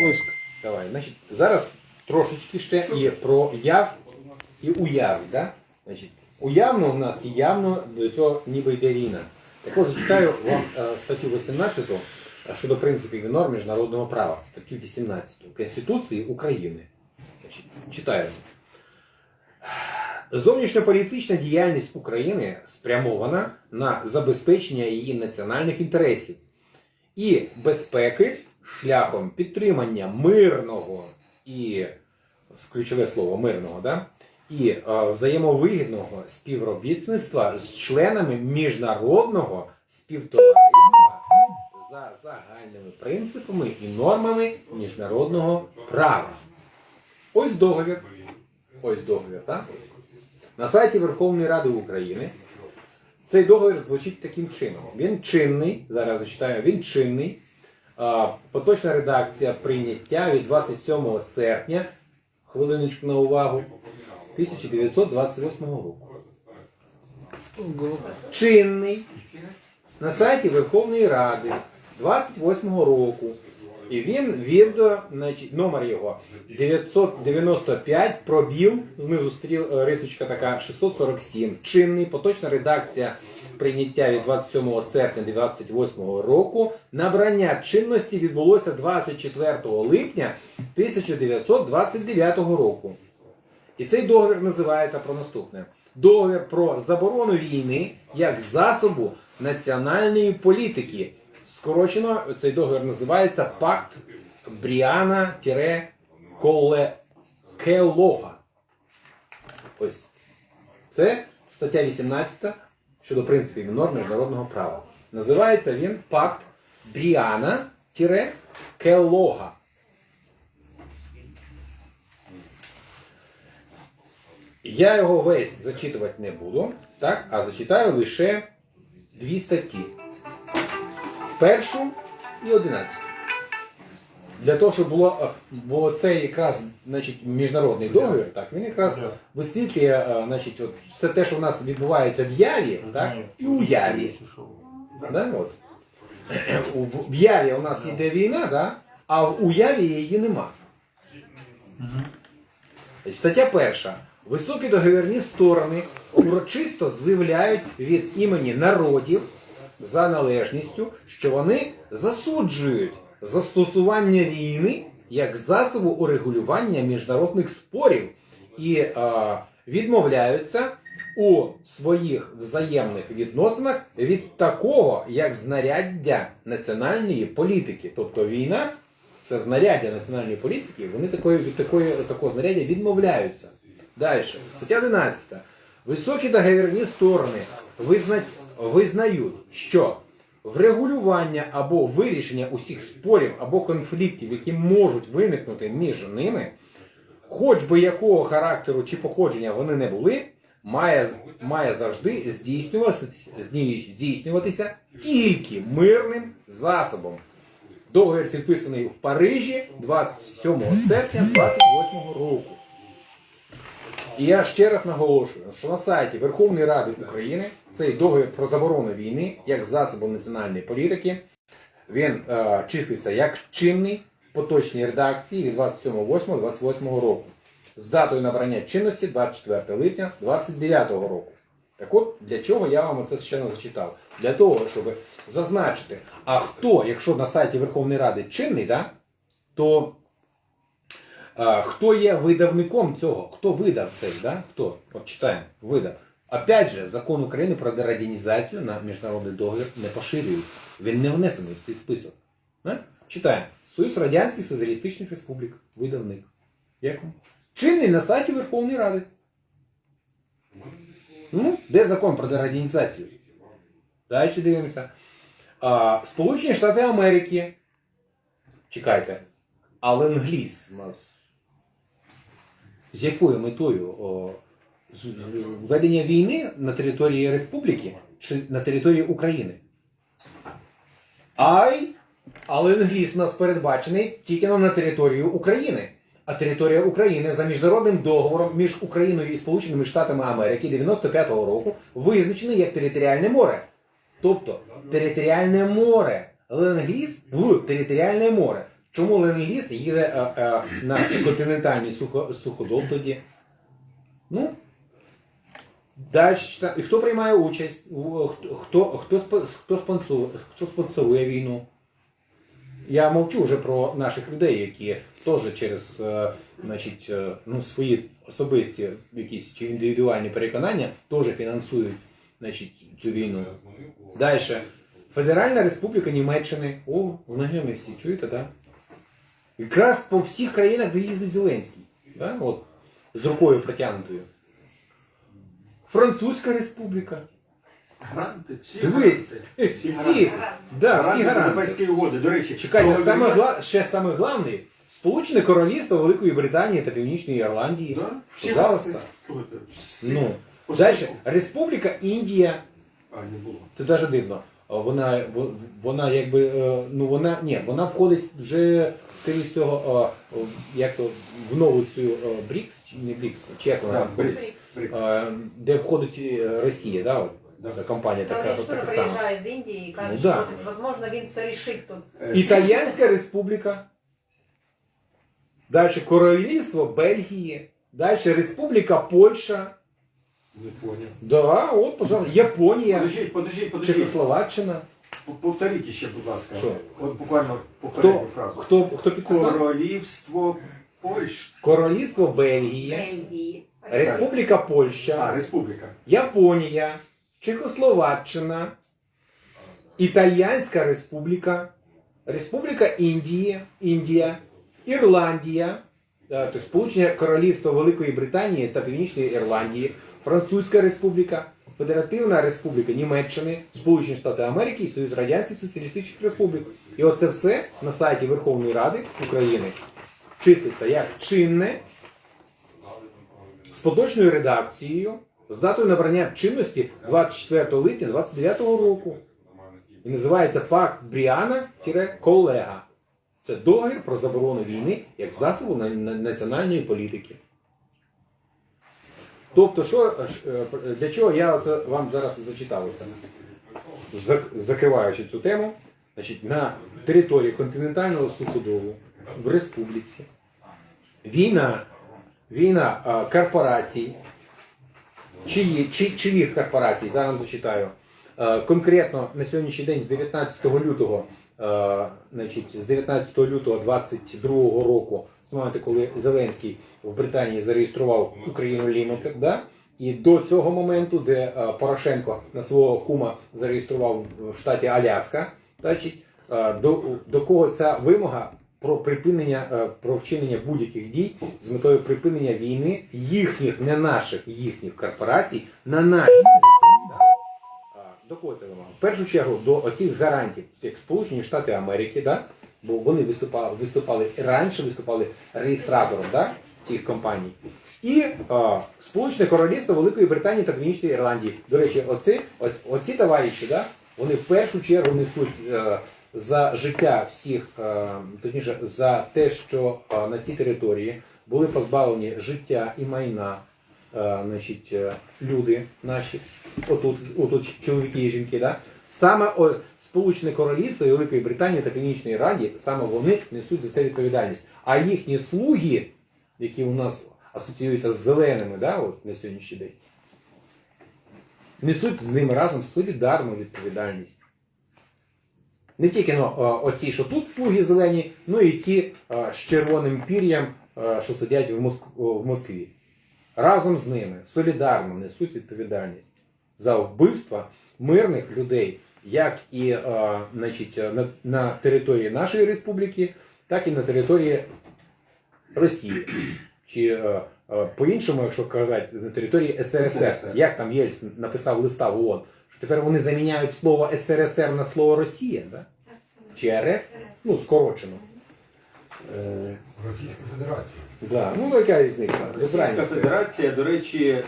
Пуск. Давай, значить, зараз трошечки ще і про яв і уяв. Да? Значить, уявно у нас і явно до цього ніби йде війна. Так от зачитаю вам е, статтю 18 щодо принципів і норм міжнародного права, статтю 18 Конституції України. Значить, читаю. Зовнішньополітична діяльність України спрямована на забезпечення її національних інтересів і безпеки шляхом підтримання мирного і ключове слово мирного, да? і е, взаємовигідного співробітництва з членами міжнародного співтовариства за загальними принципами і нормами міжнародного права. Ось договір. Ось договір, так? На сайті Верховної Ради України цей договір звучить таким чином. Він чинний, зараз зачитаю, він чинний. Поточна редакція прийняття від 27 серпня, хвилиночку на увагу, 1928 року. Чинний на сайті Верховної Ради 28 року. І він від, значить, номер його 995, пробіл, знизу стріл, е, рисочка така 647. Чинний, поточна редакція прийняття від 27 серпня 2028 року. Набрання чинності відбулося 24 липня 1929 року. І цей договір називається про наступне: договір про заборону війни як засобу національної політики. Скорочено цей договір називається Пакт Бріана Келога. Ось. Це стаття 18 щодо принципів і норм міжнародного права. Називається він Пакт Бріана Келога. Я його весь зачитувати не буду, так? а зачитаю лише дві статті. Першу і одинадцяту. Для того, щоб було. е, Бо це якраз значить, міжнародний договір, так, він якраз висвітлює е, значить, от, все те, що в нас відбувається в яві, так, і у яві. Да, от. В в яві у нас йде війна, да, а в уяві її нема. Стаття перша. Високі договірні сторони урочисто заявляють від імені народів за належністю, що вони засуджують застосування війни як засобу урегулювання міжнародних спорів і е, відмовляються у своїх взаємних відносинах від такого, як знаряддя національної політики. Тобто війна це знаряддя національної політики, вони такої, від такої, такого знаряддя відмовляються. Далі, стаття 11. Високі договірні сторони визна... визнають, що врегулювання або вирішення усіх спорів або конфліктів, які можуть виникнути між ними, хоч би якого характеру чи походження вони не були, має, має завжди здійснюватися, здійснюватися тільки мирним засобом. Договір підписаний в Парижі 27 серпня 28 року. І я ще раз наголошую, що на сайті Верховної Ради України цей договір про заборону війни як засобу національної політики, він е, числиться як чинний в поточній редакції від 27.08.28 року з датою набрання чинності 24 липня 29 року. Так от, для чого я вам це ще не зачитав? Для того, щоб зазначити, а хто, якщо на сайті Верховної Ради чинний, да, то хто є видавником цього? Хто видав цей? Да? Хто? От читаємо, видав. Опять же, закон України про дерадянізацію на міжнародний договір не поширюється. Він не внесений в цей список. Не? Читаємо. Союз Радянських Соціалістичних Республік. Видавник. Якому? Чинний на сайті Верховної Ради. Ну, де закон про дерадянізацію? Далі дивимося. А, Сполучені Штати Америки. Чекайте. Але англіс у нас. З якою метою о, з- ведення війни на території республіки чи на території України? Ай, але англіс у нас передбачений тільки на територію України. А територія України за міжнародним договором між Україною і Сполученими Штатами Америки 95-го року визначений як територіальне море. Тобто територіальне море. Ленд-ліз в територіальне море. Чому Ленд-Ліз їде е, е, на континентальний сухо, суходол тоді? Ну, далі І хто приймає участь? Хто, хто, хто, спо- спонсорує, хто спонсорує війну? Я мовчу вже про наших людей, які теж через е, значить, ну, свої особисті якісь чи індивідуальні переконання теж фінансують значить, цю війну. Далі. Федеральна Республіка Німеччини. О, знайомі всі, чуєте, так? Да? Якраз по всіх країнах, де їздить Зеленський. Да? От, з рукою протягнутою. Французька Республіка. Гранти, всі Дивись, гранти. всі, да, всі Гаранти. Будапештської угоди. До речі, Чекайте, коли саме гла... ще саме головне, Сполучене Королівство Великої Британії та Північної Ірландії. Да? Всі Пожалуйста. гаранти. Слухайте, всі. Ну, По далі. Республіка Індія. А, не було. Це навіть дивно. Вона, вона якби, е, ну вона, ні, вона входить вже, скоріше всього, е, о, як то, в нову цю е, БРІКС, чи не БРІКС, е, де входить е, Росія, да, от, Да. компанія Та така, він що така сама. приїжджає з Індії і каже, Ну, що да. от, можливо він все рішить тут. Е, Італійська республіка. Далі Королівство Бельгії. Далі Республіка Польща. Не понял. Да, от, пожалуйста, Японія, Подождіть, подождіть, подождіть. Чехословаччина. Повторіть ще, будь ласка. Що? От буквально попередню Хто, фразу. хто, хто підписав? Королівство Польщ. Королівство Бельгії, Бельгії. Республіка А, Польща, республіка. Японія, Чехословаччина, Італійська Республіка, Республіка Індії, Індія, Ірландія, е, то Сполучене Королівство Великої Британії та Північної Ірландії, Французька Республіка, Федеративна Республіка Німеччини, Сполучені Штати Америки і Союз Радянських Соціалістичних Республік. І оце все на сайті Верховної Ради України числиться як чинне з поточною редакцією з датою набрання чинності 24 липня 29 року. І називається Пакт Бріана-Колега. Це договір про заборону війни як засобу на- на- національної політики. Тобто, що, е, для чого я це вам зараз? Зак- Закриваючи цю тему, значить, на території континентального суходолу в республіці війна, війна е, корпорацій, чиї, чи, чиїх корпорацій, зараз зачитаю. Е, Конкретно на сьогоднішній день з 19 лютого, е, значить, з 19 лютого 22 року, з моменту, коли Зеленський в Британії зареєстрував Україну Limited, да? і до цього моменту, де е, Порошенко на свого кума зареєстрував в штаті Аляска, значить, е, до, до кого ця вимога про припинення, е, про вчинення будь-яких дій з метою припинення війни їхніх, не наших, їхніх корпорацій на наші. До кого це вимога? В першу чергу до оцих гарантів, як Сполучені Штати Америки, да? Бо вони виступали, виступали раніше, виступали реєстратором да? цих компаній. І а, Сполучене Королівство Великої Британії та Північної Ірландії. До речі, оці, оці, оці товариші, да? вони в першу чергу несуть е, за життя всіх, е, точніше, за те, що е, на цій території були позбавлені життя і майна значить, люди наші, отут, отут чоловіки і жінки, да? Саме Сполучене Королівство і Великої Британії та Північної Раді, саме вони несуть за це відповідальність. А їхні слуги, які у нас асоціюються з зеленими да, от, на сьогоднішній день, несуть з ними разом солідарну відповідальність. Не тільки ну, оці, що тут слуги зелені, ну і ті з червоним пір'ям, що сидять в, Моск... в Москві. Разом з ними солідарно несуть відповідальність за вбивства мирних людей, як і е, значить, е, на, на території нашої республіки, так і на території Росії. Чи е, е, по-іншому, якщо казати, на території СРСР. СРСР. Як там Єльцин написав листа в ООН, що тепер вони заміняють слово СРСР на слово Росія, да? чи РФ, ну скорочено. Російська Федерація. да. Ну, яка різниця? Російська Федерація, до речі,